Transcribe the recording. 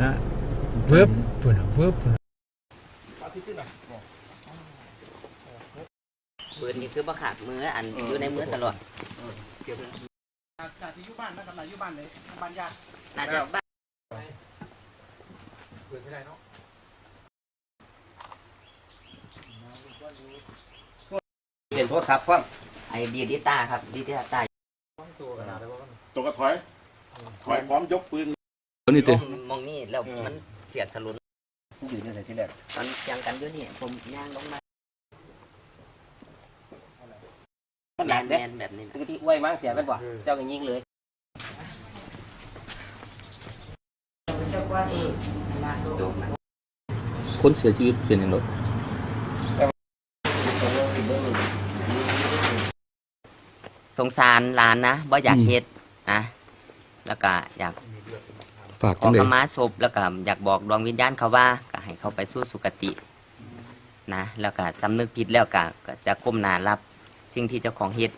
นะเวิร์บปุ่นน่ะเวิร์บปุ่นน่ะปืนนี่คือบ่ขาดมืออันอยู่ในมือตลอดจากที่อยู่บ้านนะกำลังอยู่บ้านเลยบ้านญาติน่าจะบ้านเปลี่ยนโทรศัพท์ความไอดีดิต้าครับดีดิต้าตัวก็ถอย ถอยพร้อมยกปืน ตัวนี้มติองมองนี่แล้วมันเสียกทะลุนอยู่ในสถานที่แรกตอนเสียงกันอยู่นี่ผมย่างลงมามันหแมนักนเด้แมนแบบนี้ปกติอ้วยมั้งเสียกันบ่เจ้าก็ยิงเลยโดนมาคนเสียชีวิตเป็นอย่างไรสงสารหลานนะบ่อยากเฮ็ดนะ แล้วก็อยาก ฝากขจัองได๋ขมาศพแล้วก็อยากบอกดวงวิญญาณเขาว่าก็ให้เขาไปสู่สุคตินะแล้วก็สำนึกผิดแล้วก็ก็จะก้มหน้ารับสิ่งที่เจ้าของเฮ็ด